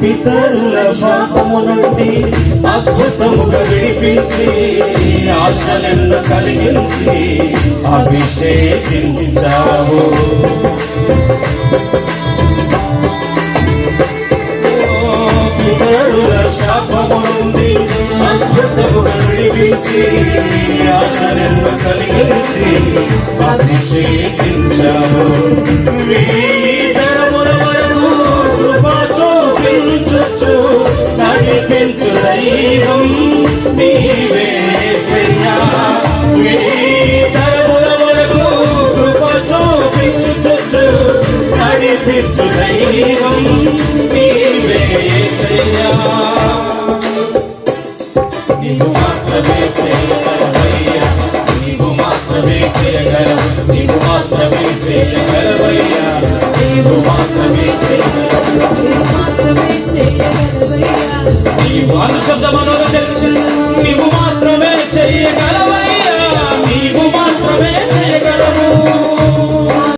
పితరుల శాపము నుండి అద్భుతముగా విడిపించి ఆశలను కలిగించి అభిషేకించావు. పితరుల శాపము నుండి అద్భుతముగా విడిపించి ఆశలను కలిగించి అభిషేకించావు. పెంచు దైవం నీవే యేసయ్యా. వీధరముల వరకు కృప చూపించు నడిపించు దైవం నీవే యేసయ్యా. నీవు మాత్రమే చేయగలవయ్యా నీవు మాత్రమే చేయగలవు నీవు మాత్రమే చేయగలవు మాత్రమే చేయగలవయ్యా నీవు అనుశబ్ద మనోరథ